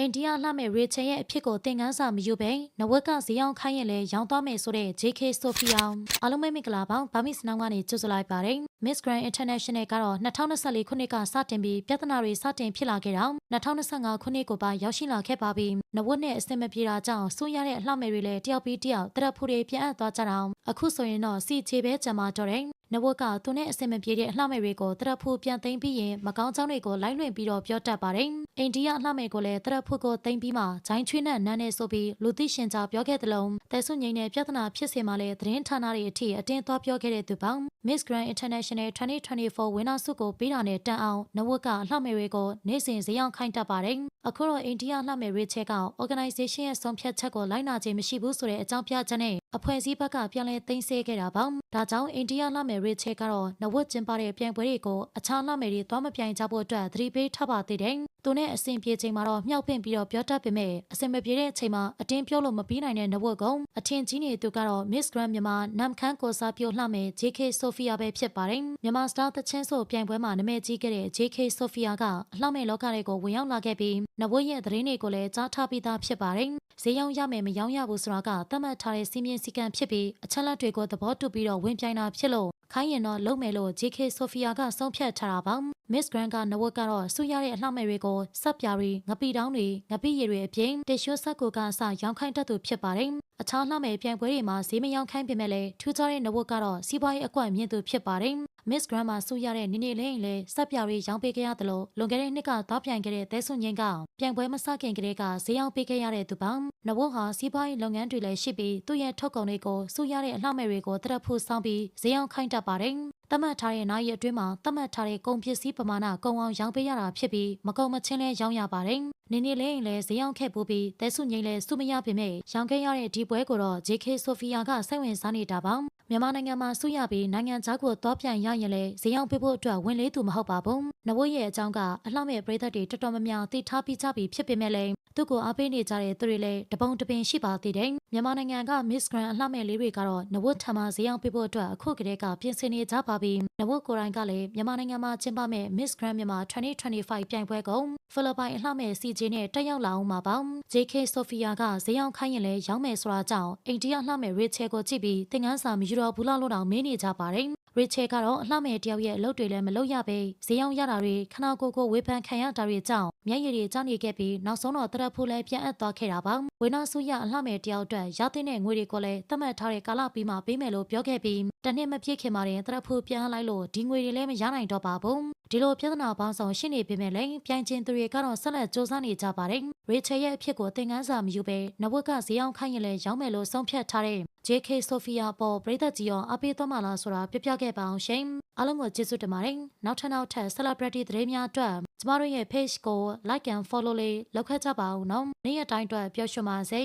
အိန္ဒိယလှမဲ့ရေချယ်ရဲ့အဖြစ်ကိုသင်ခန်းစာမယူဘဲနဝက်ကဈေးအောင်ခိုင်းရင်လည်းရောင်းသွားမယ်ဆိုတဲ့ JK Sophia အားလုံးပဲမင်္ဂလာပါဘာမစ်စနောင်းကနေကြိုဆိုလိုက်ပါတယ် Miss Grand International ကတော့2024ခုနှစ်ကစတင်ပြီးပြဿနာတွေစတင်ဖြစ်လာခဲ့တော့2025ခုနှစ်ကိုပါရောက်ရှိလာခဲ့ပါပြီနဝက်နဲ့အစင်မပြေတာကြောင့်စိုးရတဲ့အလှမဲ့တွေလည်းတယောက်ပြီးတယောက်တရက်ဖူတွေပြန်အပ်သွားကြတာအခုဆိုရင်တော့စီချေပဲကြံမာတော့တယ် နဝက်ကသူနဲ့အဆင်မပြေတဲ့အလှမဲ့တွေကိုတရက်ဖူပြန်သိမ်းပြီးရင်မကောင်းကြောင်းတွေကိုလိုက်လွင်ပြီးတော့ပြောတတ်ပါတယ်။အိန္ဒိယအလှမဲ့ကိုလည်းတရက်ဖူကိုသိမ်းပြီးမှဂျိုင်းချွေးနဲ့နန်းနဲ့ဆိုပြီးလူသိရှင်ကြားပြောခဲ့သလိုတဲဆုငိမ့်တဲ့ပြဿနာဖြစ်စေမှလည်းသတင်းဌာနတွေအထိအတင်းသွားပြောခဲ့တဲ့သူပေါင်း Miss Grand International 2024ဝင်းနာစုကိုပေးတာနဲ့တန်အောင်နဝက်ကအလှမဲ့တွေကိုနေ့စဉ်ဈေးရောက်ခိုင်းတတ်ပါတယ်။အခုတော့အိန္ဒိယအလှမဲ့ရေးချက်က organization ရဲ့ဆုံးဖြတ်ချက်ကိုလိုက်နာခြင်းမရှိဘူးဆိုတဲ့အကြောင်းပြချက်နဲ့အဖွဲ့အစည်းဘက်ကပြန်လည်သိမ်းဆည်းခဲ့တာပါ။ဒါကြောင့်အိန္ဒိယလှမဲ့ရေးချက်ကတော့နဝက်ကျင်းပတဲ့ပြိုင်ပွဲတွေကိုအခြားလှမဲ့တွေသွားမပြိုင်ကြဖို့အတွက်သတိပေးထားပါသေးတယ်။ သူနဲ့အဆင်ပြေချိန်မှာတော့မြှောက်ပင့်ပြီးတော့ပြောတတ်ပေမဲ့အဆင်မပြေတဲ့အချိန်မှာအတင်းပြောလို့မပြီးနိုင်တဲ့နဝက်ကုံအထင်ကြီးနေသူကတော့ Miss Grand မြန်မာနမ်ခန်းကိုစားပြုလှမဲ့ JK Sophia ပဲဖြစ်ပါတယ်။မြန်မာစတာသချင်းဆိုပြိုင်ပွဲမှာနာမည်ကြီးခဲ့တဲ့ JK Sophia ကအလှမဲ့လောကတွေကိုဝင်ရောက်လာခဲ့ပြီးနဝက်ရဲ့သတင်းတွေကိုလည်းကြားထားပြီးသားဖြစ်ပါတယ်။ဈေးရောင်းရမယ်မရောင်းရဘူးဆိုတာကသတ်မှတ်ထားတဲ့စီမင်းစည်းကမ်းဖြစ်ပြီးအချက်လက်တွေကိုသဘောတူပြီးတော့ဝင်ပြိုင်တာဖြစ်လို့ခိုင်းရင်တော့လုံးမယ်လို့ JK Sophia ကဆုံးဖြတ်ထားတာပါ Miss Grand ကနဝက်ကတော့စူရတဲ့အလှမဲ့တွေကိုစပ်ပြာတွေငပိတောင်းတွေငပိရည်တွေအပြင်တရှုဆက်ကိုကအစရောင်းခိုင်းတတ်သူဖြစ်ပါတယ်အခြားလှမဲ့ပြိုင်ပွဲတွေမှာဈေးမရောင်းခိုင်းပေမဲ့လည်းထူးခြားတဲ့နဝက်ကတော့စီးပွားရေးအကွက်မြင့်သူဖြစ်ပါတယ် Miss Grand မှာစူရတဲ့နေနေလေးရင်လည်းစပ်ပြာတွေရောင်းပေးခဲ့ရတယ်လို့လွန်ခဲ့တဲ့နှစ်ကသွားပြိုင်ခဲ့တဲ့သဲဆွန်ငင်းကပြိုင်ပွဲမစခင်ကတည်းကဈေးရောင်းပေးခဲ့ရတဲ့သူပါနဝက်ဟာစီးပွားရေးလုပ်ငန်းတွေလည်းရှိပြီးသူ့ရဲ့ထုတ်ကုန်တွေကိုစူရတဲ့အလှမဲ့တွေကိုတရက်ဖို့စောင်းပြီးဈေးရောင်းခိုင်းတတ်ပါတယ် သတ်မှတ်ထားတဲ့နိုင်ရအတွင်းမှာသတ်မှတ်ထားတဲ့ကုန်ပစ္စည်းပမာဏကုန်အောင်ရောင်းပေးရတာဖြစ်ပြီးမကုန်မချင်းလဲရောင်းရပါတယ်။နေနေလေးရင်လည်းဈေးရောက်ခဲ့ပူပြီးတဲဆုငိမ့်လဲစုမရပေမဲ့ရောင်းခဲ့ရတဲ့ဒီပွဲကိုတော့ JK Sophia ကစိတ်ဝင်စားနေတာပါ။မြန်မာနိုင်ငံမှာစုရပြီးနိုင်ငံခြားကိုသွားပြန်ရရင်လည်းဈေးရောက်ပေးဖို့အတွက်ဝင်လေးသူမဟုတ်ပါဘူး။နဝရဲ့အကြောင်းကအလှမဲ့ပရိသတ်တွေတော်တော်များများသိထားပြီးကြပြီဖြစ်ပေမဲ့လည်းသူ့ကိုအားပေးနေကြတဲ့သူတွေလည်းတပုံတပင်ရှိပါသေးတယ်။မြန်မာနိုင်ငံက Miss Grand အလှမဲ့လေးတွေကတော့နဝထံမှာဈေးရောက်ပေးဖို့အတွက်အခုကတည်းကပြင်ဆင်နေကြပါပြီ။နဝကိုရိုင်းကလည်းမြန်မာနိုင်ငံမှာကျင်းပမဲ့ Miss Grand မြန်မာ2025ပြိုင်ပွဲကိုဖိလစ်ပိုင်အလှမဲ့ CJ နဲ့တက်ရောက်လာအောင်မှာပါ။ JK Sophia ကဈေးရောက်ခိုင်းရင်လည်းရောင်းမယ်ဆိုတာကြောင့်အိန္ဒိယအလှမဲ့ Rachel ကိုကြည့်ပြီးသင်ခန်းစာမယူတော့ဘူးလားလို့တောင်မင်းနေကြပါတယ်။ရီချယ်ကတော့အလှမဲ့တယောက်ရဲ့အလုပ်တွေလည်းမလုပ်ရပဲဈေးရောက်ရတာတွေခနာကိုကိုဝေဖန်ခံရတာတွေကြောင့်မျက်ရည်တွေကျနေခဲ့ပြီးနောက်ဆုံးတော့တရက်ဖို့လည်းပြန်အပ်သွားခဲ့တာပါဝေနာဆူရအလှမဲ့တယောက်အတွက်ရတဲ့တဲ့ငွေတွေကိုလည်းသတ်မှတ်ထားတဲ့ကာလပြီးမှပေးမယ်လို့ပြောခဲ့ပြီးတနှစ်မပြည့်ခင်မှာတင်တရက်ဖို့ပြန်လိုက်လို့ဒီငွေတွေလည်းမရနိုင်တော့ပါဘူး ဒီလိုပြဿနာပေါင်းစုံရှိနေပေမဲ့လည်းပြိုင်ချင်းသူတွေကတော့ဆက်လက်စူးစမ်းနေကြပါတယ်ရီချယ်ရဲ့အဖြစ်ကိုသင်ခန်းစာမယူဘဲနဝက်ကဈေးအောင်ခိုင်းရင်လည်းရောင်းမယ်လို့ဆုံးဖြတ်ထားတဲ့ JK Sophia ပေါ်ပရိသတ်ကြီးရောအပေးသွားမှလားဆိုတာပြပြခဲ့ပါအောင်ရှင်အားလုံးကိုကျေးဇူးတင်ပါတယ်နောက်ထပ်နောက်ထပ် celebrity သတင်းများအတွက်ကျမတို့ရဲ့ page ကို like and follow လေးလုပ်ခဲ့ကြပါဦးနော်နေ့ရက်တိုင်းအတွက်ပျော်ရွှင်ပါစေ